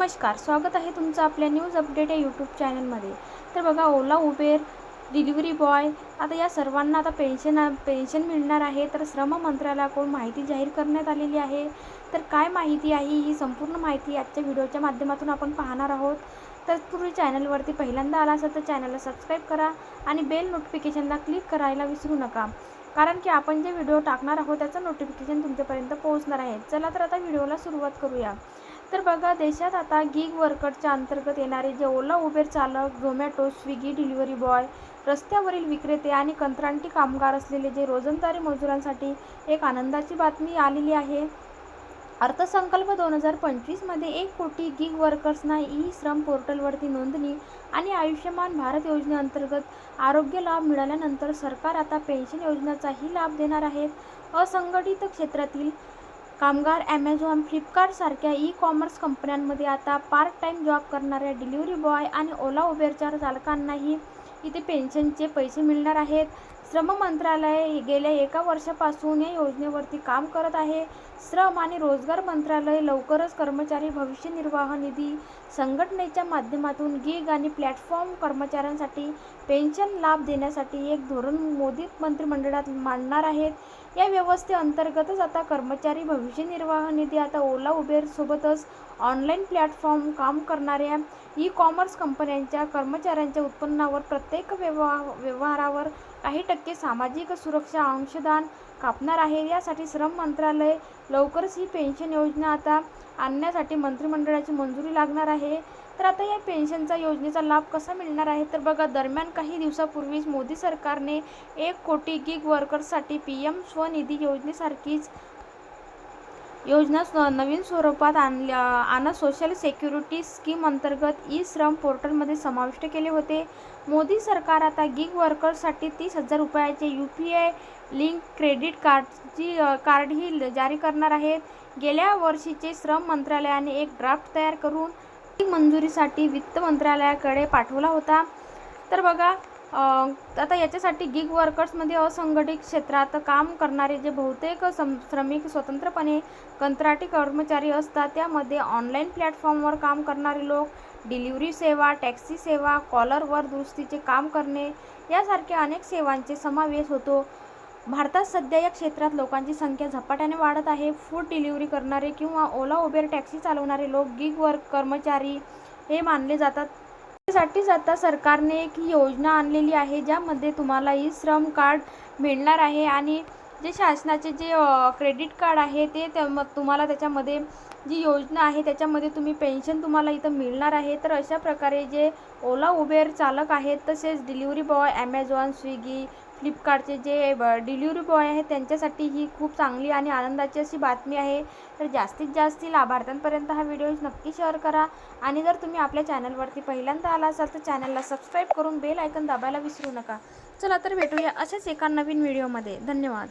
नमस्कार स्वागत आहे तुमचं आपल्या न्यूज अपडेट या यूट्यूब चॅनलमध्ये तर बघा ओला उबेर डिलिव्हरी बॉय आता या सर्वांना आता पेन्शन पेन्शन मिळणार आहे. तर श्रम मंत्रालयाकडून माहिती जाहीर करण्यात आलेली आहे? तर काय माहिती आहे? ही संपूर्ण माहिती आजच्या व्हिडिओच्या माध्यमातून आपण पाहणार आहोत. तर तुम्ही चॅनलवरती पहिल्यांदा आला असाल तर चॅनलला सबस्क्राईब करा आणि बेल नोटिफिकेशनला क्लिक करायला विसरू नका. कारण की आपण जे व्हिडिओ टाकणार आहोत त्याचं नोटिफिकेशन तुमच्यापर्यंत पोहोचणार आहे. चला तर आता व्हिडिओला सुरुवात करूया. तर बघा देशात आता गिग वर्करच्या अंतर्गत येणारे जे ओला उबेर चालक झोमॅटो स्विगी डिलिव्हरी बॉय रस्त्यावरील विक्रेते आणि कंत्राटी कामगार असलेले जे रोजंदारी मजुरांसाठी एक आनंदाची बातमी आलेली आहे. अर्थसंकल्प दोन हजार पंचवीसमध्ये एक कोटी गिग वर्कर्सना ई श्रम पोर्टलवरती नोंदणी आणि आयुष्यमान भारत योजनेअंतर्गत आरोग्य लाभ मिळाल्यानंतर सरकार आता पेन्शन योजनेचाही लाभ देणार आहेत असंघटित क्षेत्रातील कामगार ॲमेझॉन फ्लिपकार्टसारख्या ई कॉमर्स कंपन्यांमध्ये आता पार्ट टाईम जॉब करणाऱ्या डिलिव्हरी बॉय आणि ओला उबेरच्या चालकांनाही इथे पेन्शनचे पैसे मिळणार आहेत. श्रम मंत्रालय गेल्या एका वर्षापासून या योजनेवरती काम करत आहे. श्रम आणि रोजगार मंत्रालय लवकरच कर्मचारी भविष्य निर्वाह निधी संघटनेच्या माध्यमातून गिग आणि प्लॅटफॉर्म कर्मचाऱ्यांसाठी पेन्शन लाभ देण्यासाठी एक धोरण मोदी मंत्रिमंडळात मांडणार आहेत. या व्यवस्थेअंतर्गतच आता कर्मचारी भविष्य निर्वाह निधी आता ओला उबेरसोबतच ऑनलाईन प्लॅटफॉर्म काम करणाऱ्या ई कॉमर्स कंपन्यांच्या कर्मचाऱ्यांच्या उत्पन्नावर प्रत्येक व्यवहार व्यवहारावर काही टक्के सामाजिक सुरक्षा अंशदान कापणार आहे. यासाठी श्रम मंत्रालय लवकरच ही पेन्शन योजना आता आणण्यासाठी मंत्रिमंडळाची मंजुरी लागणार आहे. तर आता या पेन्शनचा योजनेचा लाभ कसा मिळणार आहे? तर बघा दरम्यान काही दिवसापूर्वीच मोदी सरकारने एक कोटी गिग वर्कर्ससाठी पी एम स्वनिधी योजनेसारखीच योजना नवीन स्वरूपात आणल्या आणत सोशल सेक्युरिटी स्कीम अंतर्गत ई श्रम पोर्टलमध्ये समाविष्ट केले होते. मोदी सरकार आता गिग वर्कर्ससाठी तीस हजार रुपयाचे U P I link credit कार्डची कार्डही जारी करणार आहेत. गेल्या वर्षीचे श्रम मंत्रालयाने एक ड्राफ्ट तयार करून मंजुरीसाठी वित्त मंत्रालयाकडे पाठवला होता. तर बघा आता याच्यासाठी गिग वर्कर्समध्ये असंघटित क्षेत्रात काम करणारे जे बहुतेक सम श्रमिक स्वतंत्रपणे कंत्राटी कर्मचारी असतात त्यामध्ये ऑनलाईन प्लॅटफॉर्मवर काम करणारे लोक डिलिव्हरी सेवा टॅक्सी सेवा कॉलरवर दुरुस्तीचे काम करणे यासारख्या अनेक सेवांचे समावेश होतो. भारतात सध्या या क्षेत्रात लोकांची संख्या झपाट्याने वाढत आहे. फूड डिलिव्हरी करणारे किंवा ओला उबेर टॅक्सी चालवणारे लोक गिग वर्क कर्मचारी हे मानले जातात. साठीच आता सरकारने एक योजना आणलेली आहे ज्यामध्ये तुम्हाला ई श्रम कार्ड मिळणार आहे आणि जे शासनाचे जे क्रेडिट कार्ड आहे ते मग तुम्हाला त्याच्यामध्ये जी योजना आहे त्याच्यामध्ये तुम्ही पेन्शन तुम्हाला इथं मिळणार आहे. तर अशा प्रकारे जे ओला उबेर चालक आहेत तसेच डिलिव्हरी बॉय ॲमेझॉन स्विगी फ्लिपकार्टचे जे डिलिव्हरी बॉय आहेत त्यांच्यासाठी ही खूप चांगली आणि आनंदाची अशी बातमी आहे. तर जास्तीत जास्त लाभार्थ्यांपर्यंत हा व्हिडिओ नक्की शेअर करा. आणि जर तुम्ही आपल्या चॅनलवरती पहिल्यांदा आला असाल तर चॅनलला सबस्क्राईब करून बेल आयकन दाबायला विसरू नका. चला तर भेटूया अशाच एका नवीन व्हिडिओमध्ये धन्यवाद.